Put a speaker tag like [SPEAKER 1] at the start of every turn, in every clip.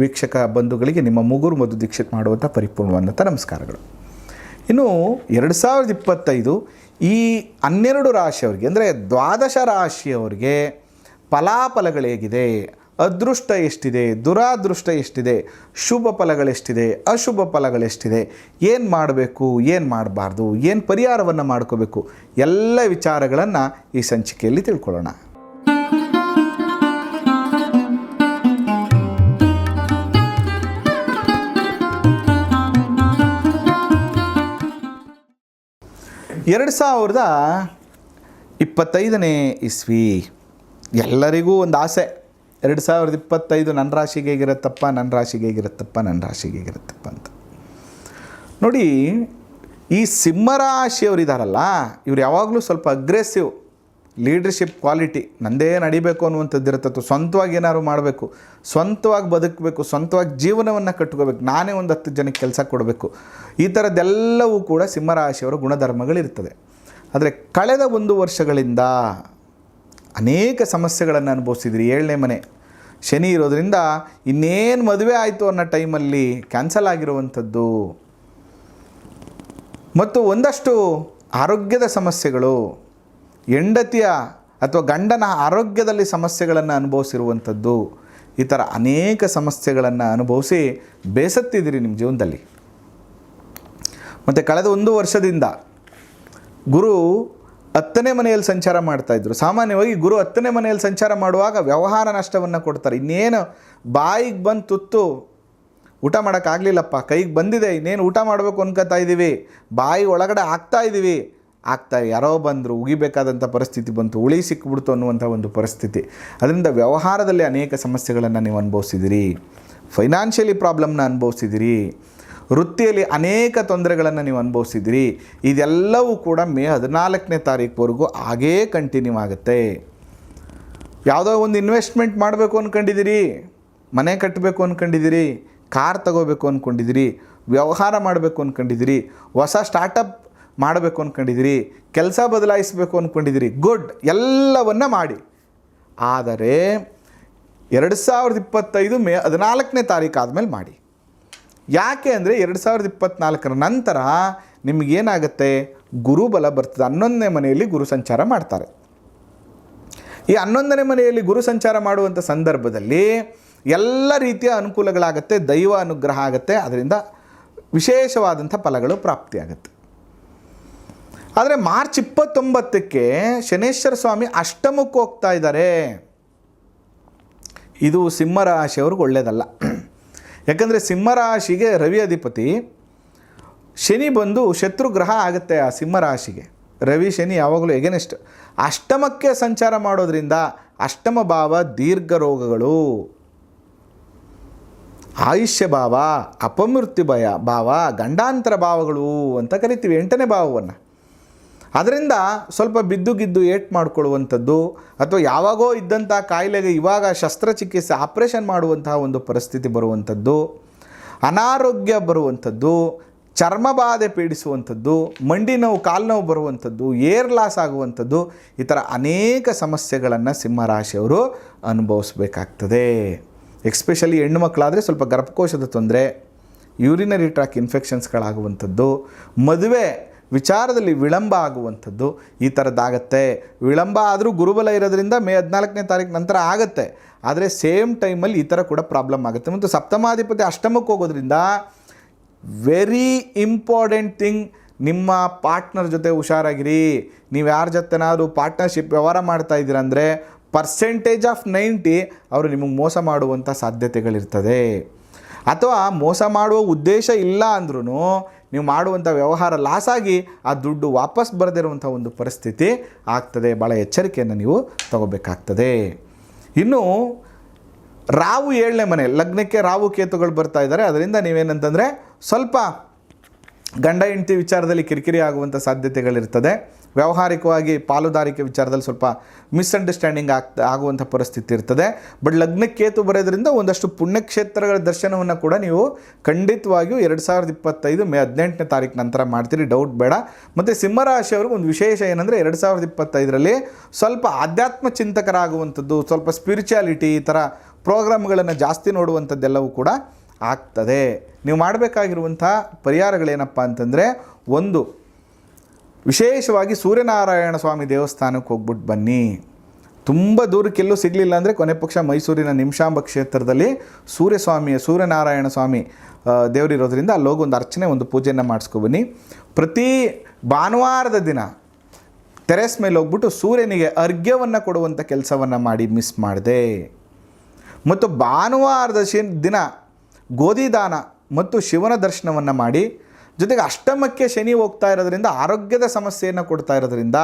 [SPEAKER 1] ವೀಕ್ಷಕ ಬಂಧುಗಳಿಗೆ ನಿಮ್ಮ ಮುಗುರು ಮಧು ದೀಕ್ಷಿತ್ ಮಾಡುವಂಥ ಪರಿಪೂರ್ಣವಾದಂಥ ನಮಸ್ಕಾರಗಳು. ಇನ್ನು ಎರಡು ಸಾವಿರದ ಇಪ್ಪತ್ತೈದು ಈ ಹನ್ನೆರಡು ರಾಶಿಯವರಿಗೆ, ಅಂದರೆ ದ್ವಾದಶ ರಾಶಿಯವರಿಗೆ ಫಲಾಫಲಗಳು ಹೇಗಿದೆ? ಅದೃಷ್ಟ ಎಷ್ಟಿದೆ? ದುರಾದೃಷ್ಟ ಎಷ್ಟಿದೆ? ಶುಭ ಫಲಗಳೆಷ್ಟಿದೆ ಅಶುಭ ಫಲಗಳೆಷ್ಟಿದೆ ಏನು ಮಾಡಬೇಕು? ಏನು ಮಾಡಬಾರ್ದು? ಏನು ಪರಿಹಾರವನ್ನು ಮಾಡ್ಕೋಬೇಕು? ಎಲ್ಲ ವಿಚಾರಗಳನ್ನು ಈ ಸಂಚಿಕೆಯಲ್ಲಿ ತಿಳ್ಕೊಳ್ಳೋಣ. ಎರಡು ಸಾವಿರದ ಇಪ್ಪತ್ತೈದನೇ ಇಸ್ವಿ. ಎಲ್ಲರಿಗೂ ಒಂದು ಆಸೆ. ಎರಡು ಸಾವಿರದ ಇಪ್ಪತ್ತೈದು ನನ್ನ ರಾಶಿಗೆ ಹೇಗಿರುತ್ತಪ್ಪ ನನ್ನ ರಾಶಿಗೆ ಹೇಗಿರುತ್ತಪ್ಪ ನನ್ನ ರಾಶಿಗೆ ಹೇಗಿರುತ್ತಪ್ಪ ಅಂತ. ನೋಡಿ, ಈ ಸಿಂಹರಾಶಿಯವರು ಇದ್ದಾರಲ್ಲ ಇವ್ರು ಯಾವಾಗಲೂ ಸ್ವಲ್ಪ ಅಗ್ರೆಸಿವ್ ಲೀಡರ್ಶಿಪ್ ಕ್ವಾಲಿಟಿ ನಂದೇ ನಡಿಬೇಕು ಅನ್ನುವಂಥದ್ದು ಇರುತ್ತೆ. ಸ್ವಂತವಾಗಿ ಏನಾದ್ರು ಮಾಡಬೇಕು, ಸ್ವಂತವಾಗಿ ಬದುಕಬೇಕು, ಸ್ವಂತವಾಗಿ ಜೀವನವನ್ನು ಕಟ್ಕೋಬೇಕು, ನಾನೇ ಒಂದು ಹತ್ತು ಜನಕ್ಕೆ ಕೆಲಸ ಕೊಡಬೇಕು. ಈ ಥರದ್ದೆಲ್ಲವೂ ಕೂಡ ಸಿಂಹರಾಶಿಯವರ ಗುಣಧರ್ಮಗಳಿರ್ತದೆ ಆದರೆ ಕಳೆದ ಒಂದು ವರ್ಷಗಳಿಂದ ಅನೇಕ ಸಮಸ್ಯೆಗಳನ್ನು ಅನುಭವಿಸಿದ್ರಿ. ಏಳನೇ ಮನೆ, ಶನಿ ಇರೋದರಿಂದ ಇನ್ನೇನು ಮದುವೆ ಆಯಿತು ಅನ್ನೋ ಟೈಮಲ್ಲಿ ಕ್ಯಾನ್ಸಲ್ ಆಗಿರುವಂಥದ್ದು. ಮತ್ತು ಒಂದಷ್ಟು ಆರೋಗ್ಯದ ಸಮಸ್ಯೆಗಳು ಹೆಂಡತಿಯ ಅಥವಾ ಗಂಡನ ಆರೋಗ್ಯದಲ್ಲಿ ಸಮಸ್ಯೆಗಳನ್ನು ಅನುಭವಿಸಿರುವಂಥದ್ದು, ಈ ಥರ ಅನೇಕ ಸಮಸ್ಯೆಗಳನ್ನು ಅನುಭವಿಸಿ ಬೇಸತ್ತಿದ್ದೀರಿ ನಿಮ್ಮ ಜೀವನದಲ್ಲಿ. ಮತ್ತು ಕಳೆದ ಒಂದು ವರ್ಷದಿಂದ ಗುರು ಹತ್ತನೇ ಮನೆಯಲ್ಲಿ ಸಂಚಾರ ಮಾಡ್ತಾಯಿದ್ರು ಸಾಮಾನ್ಯವಾಗಿ ಗುರು ಹತ್ತನೇ ಮನೆಯಲ್ಲಿ ಸಂಚಾರ ಮಾಡುವಾಗ ವ್ಯವಹಾರ ನಷ್ಟವನ್ನು ಕೊಡ್ತಾರೆ. ಇನ್ನೇನು ಬಾಯಿಗೆ ಬಂದು ತುತ್ತು ಊಟ ಮಾಡೋಕ್ಕಾಗಲಿಲ್ಲಪ್ಪ ಕೈಗೆ ಬಂದಿದೆ, ಇನ್ನೇನು ಊಟ ಮಾಡಬೇಕು ಅನ್ಕೋತಾ ಇದ್ದೀವಿ ಬಾಯಿ ಒಳಗಡೆ ಹಾಕ್ತಾ ಇದ್ದೀವಿ ಆಗ್ತಾ ಯಾರೋ ಬಂದರು, ಉಗಿಬೇಕಾದಂಥ ಪರಿಸ್ಥಿತಿ ಬಂತು, ಉಳಿ ಸಿಕ್ಬಿಡ್ತು ಅನ್ನುವಂಥ ಒಂದು ಪರಿಸ್ಥಿತಿ. ಅದರಿಂದ ವ್ಯವಹಾರದಲ್ಲಿ ಅನೇಕ ಸಮಸ್ಯೆಗಳನ್ನು ನೀವು ಅನುಭವಿಸಿದಿರಿ. ಫೈನಾನ್ಷಿಯಲಿ ಪ್ರಾಬ್ಲಮ್ನ ಅನುಭವಿಸಿದಿರಿ. ವೃತ್ತಿಯಲ್ಲಿ ಅನೇಕ ತೊಂದರೆಗಳನ್ನು ನೀವು ಅನುಭವಿಸಿದಿರಿ. ಇದೆಲ್ಲವೂ ಕೂಡ ಮೇ ಹದಿನಾಲ್ಕನೇ ತಾರೀಕುವರೆಗೂ ಹಾಗೇ ಕಂಟಿನ್ಯೂ ಆಗುತ್ತೆ. ಯಾವುದೋ ಒಂದು ಇನ್ವೆಸ್ಟ್ಮೆಂಟ್ ಮಾಡಬೇಕು ಅಂದ್ಕೊಂಡಿದ್ದೀರಿ ಮನೆ ಕಟ್ಟಬೇಕು ಅಂದ್ಕೊಂಡಿದ್ದೀರಿ ಕಾರ್ ತಗೋಬೇಕು ಅಂದ್ಕೊಂಡಿದ್ದೀರಿ ವ್ಯವಹಾರ ಮಾಡಬೇಕು ಅಂದ್ಕೊಂಡಿದ್ದೀರಿ ಹೊಸ ಸ್ಟಾರ್ಟಪ್ ಮಾಡಬೇಕು ಅಂದ್ಕೊಂಡಿದ್ದೀರಿ ಕೆಲಸ ಬದಲಾಯಿಸಬೇಕು ಅಂದ್ಕೊಂಡಿದ್ದೀರಿ ಗುಡ್ ಎಲ್ಲವನ್ನ ಮಾಡಿ. ಆದರೆ ಎರಡು ಸಾವಿರದ ಇಪ್ಪತ್ತೈದು ಮೇ ಹದಿನಾಲ್ಕನೇ ತಾರೀಕು ಆದಮೇಲೆ ಮಾಡಿ. ಯಾಕೆ ಅಂದರೆ ಎರಡು ಸಾವಿರದ ಇಪ್ಪತ್ತ್ನಾಲ್ಕರ ನಂತರ ನಿಮಗೇನಾಗುತ್ತೆ ಗುರುಬಲ ಬರ್ತದೆ. ಹನ್ನೊಂದನೇ ಮನೆಯಲ್ಲಿ ಗುರು ಸಂಚಾರ ಮಾಡ್ತಾರೆ. ಈ ಹನ್ನೊಂದನೇ ಮನೆಯಲ್ಲಿ ಗುರು ಸಂಚಾರ ಮಾಡುವಂಥ ಸಂದರ್ಭದಲ್ಲಿ ಎಲ್ಲ ರೀತಿಯ ಅನುಕೂಲಗಳಾಗತ್ತೆ, ದೈವ ಅನುಗ್ರಹ ಆಗುತ್ತೆ, ಅದರಿಂದ ವಿಶೇಷವಾದಂಥ ಫಲಗಳು ಪ್ರಾಪ್ತಿಯಾಗುತ್ತೆ. ಆದರೆ ಮಾರ್ಚ್ ಇಪ್ಪತ್ತೊಂಬತ್ತಕ್ಕೆ ಶನೇಶ್ವರ ಸ್ವಾಮಿ ಅಷ್ಟಮಕ್ಕೆ ಹೋಗ್ತಾ ಇದ್ದಾರೆ. ಇದು ಸಿಂಹರಾಶಿಯವ್ರಿಗೆ ಒಳ್ಳೆಯದಲ್ಲ ಯಾಕಂದರೆ ಸಿಂಹರಾಶಿಗೆ ರವಿ ಅಧಿಪತಿ, ಶನಿ ಬಂದು ಶತ್ರುಗ್ರಹ ಆಗುತ್ತೆ ಆ ಸಿಂಹರಾಶಿಗೆ ರವಿ, ಶನಿ ಯಾವಾಗಲೂ ಎಗೆನೆಸ್ಟ್ ಅಷ್ಟಮಕ್ಕೆ ಸಂಚಾರ ಮಾಡೋದ್ರಿಂದ ಅಷ್ಟಮ ಭಾವ ದೀರ್ಘ ರೋಗಗಳು. ಆಯುಷ್ಯ ಭಾವ, ಅಪಮೃತ್ಯು ಭಯ, ಭಾವ, ಗಂಡಾಂತರ ಭಾವಗಳು ಅಂತ ಕರಿತೀವಿ ಎಂಟನೇ ಭಾವವನ್ನು. ಅದರಿಂದ ಸ್ವಲ್ಪ ಬಿದ್ದು ಗಿದ್ದು ಏಟ್ ಮಾಡಿಕೊಳ್ಳುವಂಥದ್ದು ಅಥವಾ ಯಾವಾಗೋ ಇದ್ದಂಥ ಕಾಯಿಲೆಗೆ ಇವಾಗ ಶಸ್ತ್ರಚಿಕಿತ್ಸೆ ಆಪ್ರೇಷನ್ ಮಾಡುವಂತಹ ಒಂದು ಪರಿಸ್ಥಿತಿ ಬರುವಂಥದ್ದು, ಅನಾರೋಗ್ಯ ಬರುವಂಥದ್ದು, ಚರ್ಮ ಬಾಧೆ ಪೀಡಿಸುವಂಥದ್ದು, ಮಂಡಿ ನೋವು, ಕಾಲು ನೋವು ಬರುವಂಥದ್ದು, ಏರ್ ಲಾಸ್ ಆಗುವಂಥದ್ದು ಈ ಥರ ಅನೇಕ ಸಮಸ್ಯೆಗಳನ್ನು ಸಿಂಹರಾಶಿಯವರು ಅನುಭವಿಸ್ಬೇಕಾಗ್ತದೆ. ಎಕ್ಸ್ಪೆಷಲಿ ಹೆಣ್ಣು ಮಕ್ಕಳಾದರೆ ಸ್ವಲ್ಪ ಗರ್ಭಕೋಶದ ತೊಂದರೆ, ಯೂರಿನರಿ ಟ್ರ್ಯಾಕ್ ಇನ್ಫೆಕ್ಷನ್ಸ್ಗಳಾಗುವಂಥದ್ದು, ಮದುವೆ ವಿಚಾರದಲ್ಲಿ ವಿಳಂಬ ಆಗುವಂಥದ್ದು ಈ ಥರದ್ದಾಗತ್ತೆ ವಿಳಂಬ ಆದರೂ ಗುರುಬಲ ಇರೋದ್ರಿಂದ ಮೇ ಹದಿನಾಲ್ಕನೇ ತಾರೀಕು ನಂತರ ಆಗುತ್ತೆ. ಆದರೆ ಸೇಮ್ ಟೈಮಲ್ಲಿ ಈ ಥರ ಕೂಡ ಪ್ರಾಬ್ಲಮ್ ಆಗುತ್ತೆ. ಮತ್ತು ಸಪ್ತಮಾಧಿಪತಿ ಅಷ್ಟಮಕ್ಕೆ ಹೋಗೋದ್ರಿಂದ ವೆರಿ ಇಂಪಾರ್ಟೆಂಟ್ ಥಿಂಗ್ ನಿಮ್ಮ ಪಾರ್ಟ್ನರ್ ಜೊತೆ ಹುಷಾರಾಗಿರಿ. ನೀವು ಯಾರ ಜೊತೆನಾದರೂ ಪಾರ್ಟ್ನರ್ಶಿಪ್ ವ್ಯವಹಾರ ಮಾಡ್ತಾ ಅಂದರೆ ಪರ್ಸೆಂಟೇಜ್ ಆಫ್ ನೈಂಟಿ ಅವರು ನಿಮಗೆ ಮೋಸ ಮಾಡುವಂಥ ಸಾಧ್ಯತೆಗಳಿರ್ತದೆ. ಅಥವಾ ಮೋಸ ಮಾಡುವ ಉದ್ದೇಶ ಇಲ್ಲ ಅಂದ್ರೂ ನೀವು ಮಾಡುವಂಥ ವ್ಯವಹಾರ ಲಾಸ್ ಆಗಿ ಆ ದುಡ್ಡು ವಾಪಸ್ ಬರೆದಿರುವಂಥ ಒಂದು ಪರಿಸ್ಥಿತಿ ಆಗ್ತದೆ. ಭಾಳ ಎಚ್ಚರಿಕೆಯನ್ನು ನೀವು ತಗೋಬೇಕಾಗ್ತದೆ. ಇನ್ನು ರಾವು ಏಳನೇ ಮನೆ, ಲಗ್ನಕ್ಕೆ ರಾವು ಕೇತುಗಳು ಬರ್ತಾ ಇದ್ದಾರೆ. ಅದರಿಂದ ನೀವೇನಂತಂದರೆ ಸ್ವಲ್ಪ ಗಂಡ ಹೆಂಡತಿ ವಿಚಾರದಲ್ಲಿ ಕಿರಿಕಿರಿ ಆಗುವಂಥ ಸಾಧ್ಯತೆಗಳಿರ್ತದೆ. ವ್ಯಾವಹಾರಿಕವಾಗಿ ಪಾಲುದಾರಿಕೆ ವಿಚಾರದಲ್ಲಿ ಸ್ವಲ್ಪ ಮಿಸ್ಅಂಡರ್ಸ್ಟ್ಯಾಂಡಿಂಗ್ ಆಗ್ತಾ ಆಗುವಂಥ ಪರಿಸ್ಥಿತಿ ಇರ್ತದೆ. ಬಟ್ ಲಗ್ನಕ್ಕೇತು ಬರೋದ್ರಿಂದ ಒಂದಷ್ಟು ಪುಣ್ಯಕ್ಷೇತ್ರಗಳ ದರ್ಶನವನ್ನು ಕೂಡ ನೀವು ಖಂಡಿತವಾಗಿಯೂ ಎರಡು ಸಾವಿರದ ಇಪ್ಪತ್ತೈದು ಮೇ ಹದಿನೆಂಟನೇ ತಾರೀಕು ನಂತರ ಮಾಡ್ತೀರಿ ಡೌಟ್ ಬೇಡ. ಮತ್ತು ಸಿಂಹರಾಶಿಯವ್ರಿಗೆ ಒಂದು ವಿಶೇಷ ಏನಂದರೆ ಎರಡು ಸಾವಿರದ ಇಪ್ಪತ್ತೈದರಲ್ಲಿ ಸ್ವಲ್ಪ ಆಧ್ಯಾತ್ಮ ಚಿಂತಕರಾಗುವಂಥದ್ದು, ಸ್ವಲ್ಪ ಸ್ಪಿರಿಚುಯಾಲಿಟಿ ಈ ಥರ ಪ್ರೋಗ್ರಾಮ್ಗಳನ್ನು ಜಾಸ್ತಿ ನೋಡುವಂಥದ್ದೆಲ್ಲವೂ ಕೂಡ ಆಗ್ತದೆ. ನೀವು ಮಾಡಬೇಕಾಗಿರುವಂಥ ಪರಿಹಾರಗಳೇನಪ್ಪ ಅಂತಂದರೆ ಒಂದು ವಿಶೇಷವಾಗಿ ಸೂರ್ಯನಾರಾಯಣ ಸ್ವಾಮಿ ದೇವಸ್ಥಾನಕ್ಕೆ ಹೋಗ್ಬಿಟ್ಟು ಬನ್ನಿ. ತುಂಬ ದೂರಕ್ಕೆಲ್ಲೂ ಸಿಗಲಿಲ್ಲ ಅಂದರೆ ಕೊನೆ ಪಕ್ಷ ಮೈಸೂರಿನ ನಿಮಿಷಾಂಬ ಕ್ಷೇತ್ರದಲ್ಲಿ ಸೂರ್ಯಸ್ವಾಮಿಯ ಸೂರ್ಯನಾರಾಯಣ ಸ್ವಾಮಿ ದೇವರಿರೋದ್ರಿಂದ ಅಲ್ಲಿ ಹೋಗಿ ಒಂದು ಅರ್ಚನೆ, ಒಂದು ಪೂಜೆಯನ್ನು ಮಾಡಿಸ್ಕೊಬನ್ನಿ. ಪ್ರತಿ ಭಾನುವಾರದ ದಿನ ಟೆರೆಸ್ ಮೇಲೆ ಹೋಗ್ಬಿಟ್ಟು ಸೂರ್ಯನಿಗೆ ಅರ್ಘ್ಯವನ್ನು ಕೊಡುವಂಥ ಕೆಲಸವನ್ನು ಮಾಡಿ ಮಿಸ್ ಮಾಡಿದೆ. ಮತ್ತು ಭಾನುವಾರದ ದಿನ ಗೋಧಿ ದಾನ ಮತ್ತು ಶಿವನ ದರ್ಶನವನ್ನು ಮಾಡಿ ಜೊತೆಗೆ ಅಷ್ಟಮಕ್ಕೆ ಶನಿ ಹೋಗ್ತಾ ಇರೋದ್ರಿಂದ ಆರೋಗ್ಯದ ಸಮಸ್ಯೆಯನ್ನು ಕೊಡ್ತಾ ಇರೋದ್ರಿಂದ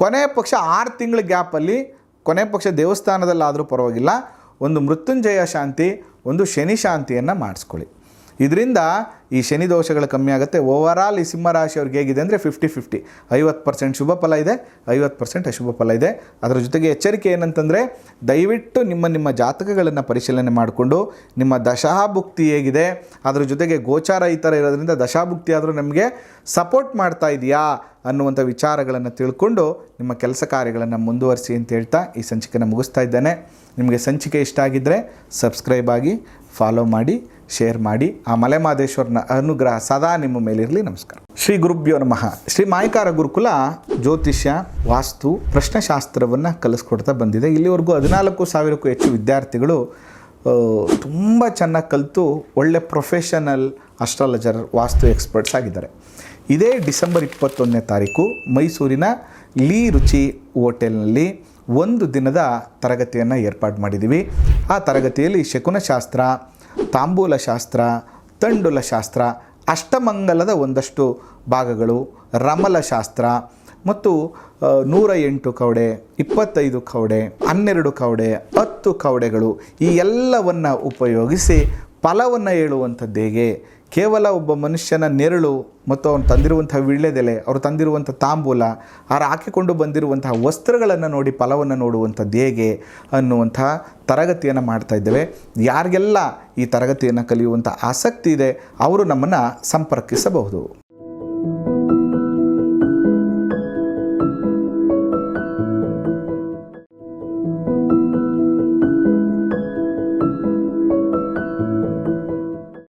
[SPEAKER 1] ಕೊನೆ ಪಕ್ಷ ಆರು ತಿಂಗಳ ಗ್ಯಾಪಲ್ಲಿ ಕೊನೆ ಪಕ್ಷ ದೇವಸ್ಥಾನದಲ್ಲಾದರೂ ಪರವಾಗಿಲ್ಲ, ಒಂದು ಮೃತ್ಯುಂಜಯ ಶಾಂತಿ, ಒಂದು ಶನಿ ಶಾಂತಿಯನ್ನು ಮಾಡಿಸ್ಕೊಳ್ಳಿ. ಇದರಿಂದ ಈ ಶನಿ ದೋಷಗಳು ಕಮ್ಮಿ ಆಗುತ್ತೆ. ಓವರಾಲ್ ಈ ಸಿಂಹರಾಶಿಯವ್ರಿಗೆ ಹೇಗಿದೆ ಅಂದರೆ ಫಿಫ್ಟಿ ಫಿಫ್ಟಿ ಐವತ್ತು ಪರ್ಸೆಂಟ್ ಶುಭ ಫಲ ಇದೆ, ಐವತ್ತು ಪರ್ಸೆಂಟ್ ಅಶುಭ ಫಲ ಇದೆ. ಅದರ ಜೊತೆಗೆ ಎಚ್ಚರಿಕೆ ಏನಂತಂದರೆ ದಯವಿಟ್ಟು ನಿಮ್ಮ ನಿಮ್ಮ ಜಾತಕಗಳನ್ನು ಪರಿಶೀಲನೆ ಮಾಡಿಕೊಂಡು ನಿಮ್ಮ ದಶಾಭುಕ್ತಿ ಹೇಗಿದೆ, ಅದರ ಜೊತೆಗೆ ಗೋಚಾರ ಈ ಥರ ಇರೋದ್ರಿಂದ ದಶಾಭುಕ್ತಿ ಆದರೂ ನಮಗೆ ಸಪೋರ್ಟ್ ಮಾಡ್ತಾ ಇದೆಯಾ ಅನ್ನುವಂಥ ವಿಚಾರಗಳನ್ನು ತಿಳ್ಕೊಂಡು ನಿಮ್ಮ ಕೆಲಸ ಕಾರ್ಯಗಳನ್ನು ಮುಂದುವರಿಸಿ ಅಂತ ಹೇಳ್ತಾ ಈ ಸಂಚಿಕೆನ ಮುಗಿಸ್ತಾ ಇದ್ದೇನೆ. ನಿಮಗೆ ಸಂಚಿಕೆ ಇಷ್ಟ ಆಗಿದ್ದರೆ ಸಬ್ಸ್ಕ್ರೈಬ್ ಆಗಿ ಫಾಲೋ ಮಾಡಿ. ಶೇರ್ ಮಾಡಿ ಆ ಮಲೆಮಾದೇಶ್ವರನ ಅನುಗ್ರಹ ಸದಾ ನಿಮ್ಮ ಮೇಲಿರಲಿ. ನಮಸ್ಕಾರ. ಶ್ರೀ ಗುರುಭ್ಯೋ ನಮಃ. ಶ್ರೀ ಮಾಯಕಾರ ಗುರುಕುಲ ಜ್ಯೋತಿಷ್ಯ, ವಾಸ್ತು, ಪ್ರಶ್ನಶಾಸ್ತ್ರವನ್ನು ಕಲಿಸ್ಕೊಡ್ತಾ ಬಂದಿದೆ. ಇಲ್ಲಿವರೆಗೂ ಹದಿನಾಲ್ಕು ಸಾವಿರಕ್ಕೂ ಹೆಚ್ಚು ವಿದ್ಯಾರ್ಥಿಗಳು ತುಂಬ ಚೆನ್ನಾಗಿ ಕಲಿತು ಒಳ್ಳೆ ಪ್ರೊಫೆಷನಲ್ ಅಸ್ಟ್ರಾಲಜರ್ ವಾಸ್ತು ಎಕ್ಸ್ಪರ್ಟ್ಸ್ ಆಗಿದ್ದಾರೆ. ಇದೇ ಡಿಸೆಂಬರ್ ಇಪ್ಪತ್ತೊಂದನೇ ತಾರೀಕು ಮೈಸೂರಿನ ಲೀ ರುಚಿ ಹೋಟೆಲ್ನಲ್ಲಿ ಒಂದು ದಿನದ ತರಗತಿಯನ್ನು ಏರ್ಪಾಡು ಮಾಡಿದ್ದೀವಿ ಆ ತರಗತಿಯಲ್ಲಿ ಶಕುನಶಾಸ್ತ್ರ ತಾಂಬೂಲ ಶಾಸ್ತ್ರ ತಂಡುಲ ಶಾಸ್ತ್ರ ಅಷ್ಟಮಂಗಲದ ಒಂದಷ್ಟು ಭಾಗಗಳು ರಮಲ ಶಾಸ್ತ್ರ ಮತ್ತು ನೂರ ಎಂಟು ಕವಡೆ, ಇಪ್ಪತ್ತೈದು ಕವಡೆ, ಹನ್ನೆರಡು ಕವಡೆ, ಹತ್ತು ಕವಡೆಗಳು ಈ ಎಲ್ಲವನ್ನು ಉಪಯೋಗಿಸಿ ಫಲವನ್ನು ಹೇಳುವಂಥದ್ದು ಹೇಗೆ ಕೇವಲ ಒಬ್ಬ ಮನುಷ್ಯನ ನೆರಳು ಮತ್ತು ಅವನು ತಂದಿರುವಂಥ ವಿಳ್ಳೆದೆಲೆ ಅವರು ತಂದಿರುವಂಥ ತಾಂಬೂಲ, ಅವರು ಹಾಕಿಕೊಂಡು ಬಂದಿರುವಂತಹ ವಸ್ತ್ರಗಳನ್ನು ನೋಡಿ ಫಲವನ್ನು ನೋಡುವಂಥದ್ದು ಹೇಗೆ ಅನ್ನುವಂಥ ತರಗತಿಯನ್ನು ಮಾಡ್ತಾ ಇದ್ದೇವೆ. ಯಾರಿಗೆಲ್ಲ ಈ ತರಗತಿಯನ್ನು ಕಲಿಯುವಂಥ ಆಸಕ್ತಿ ಇದೆ, ಅವರು ನಮ್ಮನ್ನು ಸಂಪರ್ಕಿಸಬಹುದು.